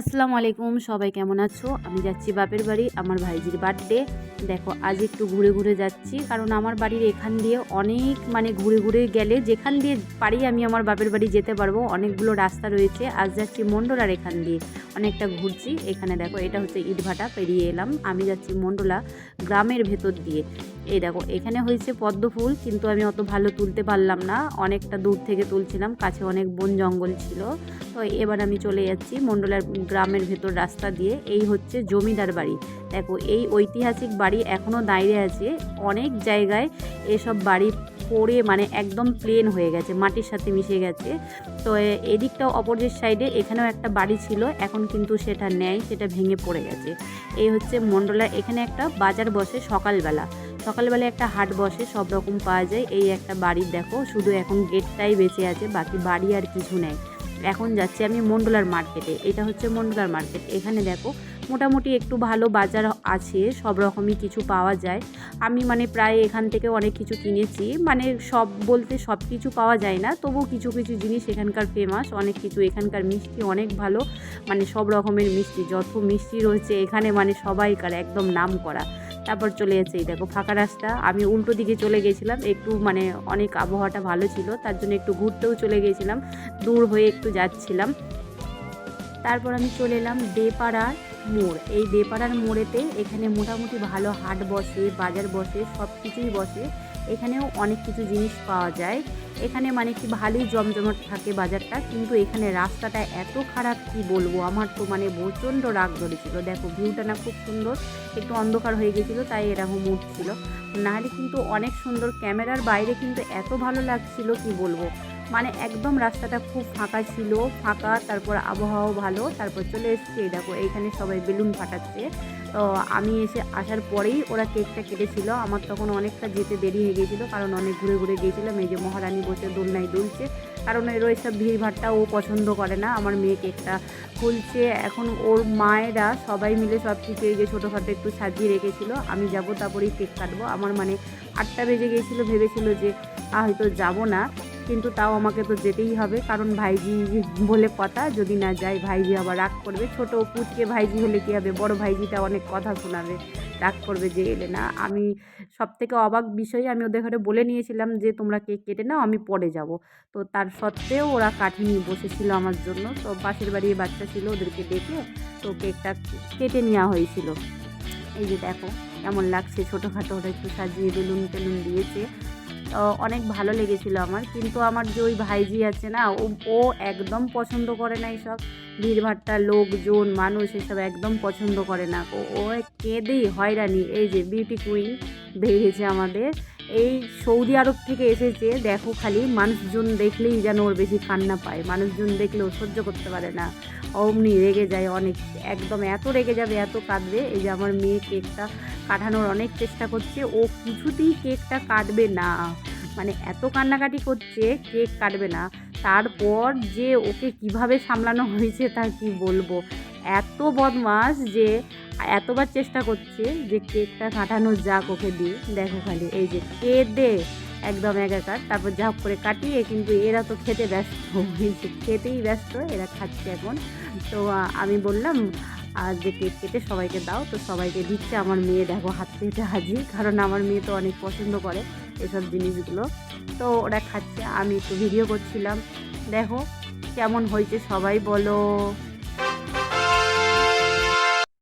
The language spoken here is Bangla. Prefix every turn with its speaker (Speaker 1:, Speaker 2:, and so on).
Speaker 1: আসসালামু আলাইকুম, সবাই কেমন আছো? আমি যাচ্ছি বাপের বাড়ি, আমার ভাইজির বার্থডে দেখো, আজ একটু ঘুরে ঘুরে যাচ্ছি, কারণ আমার বাড়ির এখান দিয়ে অনেক মানে ঘুরে ঘুরে গেলে যেখান দিয়ে পারি আমি আমার বাপের বাড়ি যেতে পারব। অনেকগুলো রাস্তা রয়েছে, আজ যাচ্ছি মন্ডলার এখান দিয়ে। অনেকটা ঘুরছি, এখানে দেখো, এটা হচ্ছে ইটভাটা, পেরিয়ে এলাম। আমি যাচ্ছি মন্ডলা গ্রামের ভেতর দিয়ে। এই দেখো, এখানে হয়েছে পদ্ম ফুল, কিন্তু আমি অত ভালো তুলতে পারলাম না। অনেকটা দূর থেকে তুলছিলাম, কাছে অনেক বন জঙ্গল ছিল। তো এবার আমি চলে যাচ্ছি মন্ডলার গ্রামের ভেতর রাস্তা দিয়ে। এই হচ্ছে জমিদার বাড়ি। দেখো, এই ঐতিহাসিক বাড়ি এখনও দাঁড়িয়ে আছে। অনেক জায়গায় এসব বাড়ি পড়ে মানে একদম প্লেন হয়ে গেছে, মাটির সাথে মিশে গেছে। তো এদিকটাও অপোজিট সাইডে এখানেও একটা বাড়ি ছিল, এখন কিন্তু সেটা নেয় সেটা ভেঙে পড়ে গেছে। এই হচ্ছে মন্ডলা এখানে একটা বাজার বসে সকালবেলা। সকালবেলা একটা হাট বসে, সব রকম পাওয়া যায়। এই একটা বাড়ির দেখো, শুধু এখন গেটটাই বেঁচে আছে, বাকি বাড়ি আর কিছু নেই। এখন যাচ্ছি আমি মন্ডলার মার্কেটে। এটা হচ্ছে মন্ডলার মার্কেট। এখানে দেখো, মোটামুটি একটু ভালো বাজার আছে, সব রকমই কিছু পাওয়া যায়। আমি মানে প্রায় এখান থেকে অনেক কিছু কিনেছি। মানে সব বলতে সব কিছু পাওয়া যায় না তবু কিছু কিছু জিনিস এখানকার ফেমাস অনেক কিছু এখানকার মিষ্টি, অনেক ভালো। মানে সব রকমের মিষ্টি, যত মিষ্টি রয়েছে এখানে মানে সবাইকার একদম নাম করা। তারপর চলে এই দেখো, ফাঁকা রাস্তা। আমি উল্টো দিকে চলে গেছিলাম, একটু মানে অনেক আবহাওয়াটা ভালো ছিল, তার জন্য একটু ঘুরতেও চলে গেছিলাম, দূর হয়ে একটু যাচ্ছিলাম। তারপর আমি চলে এলাম বেপাড়ার মোড়। এই বেপাড়ার মোড়েতে এখানে মোটামুটি ভালো হাট বসে, বাজার বসে, সব কিছুই বসে। এখানেও অনেক কিছু জিনিস পাওয়া যায়। এখানে মানে কি ভালোই জমজমাট থাকে বাজারটা, কিন্তু এখানে রাস্তাটা এত খারাপ কি বলব? আমার তো মানে প্রচণ্ড রাগ ধরেছিল। দেখো ভিউটা না খুব সুন্দর, একটু অন্ধকার হয়ে গেছিল, তাই এরকম উঠছিল। নাহলে কিন্তু অনেক সুন্দর, ক্যামেরার বাইরে কিন্তু এত ভালো লাগছিল কি বলব? মানে একদম রাস্তাটা খুব ফাঁকা ছিল, ফাঁকা, তারপর আবহাওয়াও ভালো, তারপর চলে এসেছি। দেখো, এইখানে সবাই বেলুন ফাটাচ্ছে। তো আমি এসে আসার পরেই ওরা কেকটা কেটেছিল। আমার তখন অনেকটা যেতে দেরি হয়ে গিয়েছিল, কারণ অনেক ঘুরে ঘুরে গিয়েছিলাম। এই যে মহারানী বসে দোলনায় দুলছে। কারণ এর সব ভিড়ভাড়টা ও পছন্দ করে না। আমার মেয়ে কেকটা খুলছে। এখন ওর মায়েরা সবাই মিলে সব কিছু এই যে ছোটোখাটো একটু সাজিয়ে রেখেছিল। আমি যাব, তারপরেই কেক কাটবো। আমার মানে আটটা বেজে গিয়েছিল, ভেবেছিল যে হয়তো যাব না। কিন্তু তাও আমাকে তো যেতেই হবে। কারণ ভাইজি বলে কথা, যদি না যাই ভাইজি আবার রাগ করবে। ছোট পুচকে ভাইজি হলে কী হবে? বড় ভাইজিটা অনেক কথা শোনাবে, রাগ করবে যে এলে না। আমি সব থেকে অবাক বিষয়ে, আমি ওদের ঘরে বলে নিয়েছিলাম যে, তোমরা কেক কেটে নাও, আমি পরে যাব। তো তার সত্ত্বেও ওরা কাঠিনি বসেছিল আমার জন্য। তো পাশের বাড়ির বাচ্চা ছিল ওদেরকে ডেকে, তো কেকটা কেটে নেওয়া হয়েছিল। এই যে দেখো, কেমন লাগছে। ছোটোখাটো ওরা একটু সাজিয়ে বেলুন টেলুন দিয়েছে। অনেক ভালো লেগেছিলো আমার। কিন্তু আমার যে ওই ভাইজি আছে না, ও একদম পছন্দ করে না এইসব। ভিড়ভাট্টা, লোকজন, মানুষ এসব একদম পছন্দ করে না। ও ও কেঁদেই হয়রানি। এই যে বিউটি কুইন বেরিয়েছে আমাদের। এই সৌদি আরব থেকে এসেছে, দেখো খালি মানুষজন দেখলেই যেন ওর বেশি কান্না পায়, মানুষজন দেখলেও সহ্য করতে পারে না। অমনি রেগে যায় অনেক, একদম এত রেগে যাবে, এত কাঁদবে। এই যে আমার মেয়ে কেকটা কাটানোর অনেক চেষ্টা করছে, ও কিছুতেই কেকটা কাটবে না। মানে এত কান্নাকাটি করছে, কেক কাটবে না। তারপর যে ওকে কীভাবে সামলানো হয়েছে তা কি বলব? এত বদমাস যে এতবার চেষ্টা করছে যে কেকটা কাটানো যাক ওকে দিয়ে। দেখো খালি, এই যে কে দে একদম একাকার, তারপর যা করে কাটিয়ে কিন্তু এরা তো খেতে ব্যস্ত। খেতেই ব্যস্ত, এরা খাচ্ছে এখন। তো আমি বললাম আর যে কেক কেটে সবাইকে দাও, তো সবাইকে দিচ্ছে। আমার মেয়ে দেখো হাত পেতে হাজির, কারণ আমার মেয়ে তো অনেক পছন্দ করে এসব জিনিসগুলো। তো ওরা খাচ্ছে, আমি একটু ভিডিও করছিলাম। দেখো কেমন হয়েছে সবাই বলো।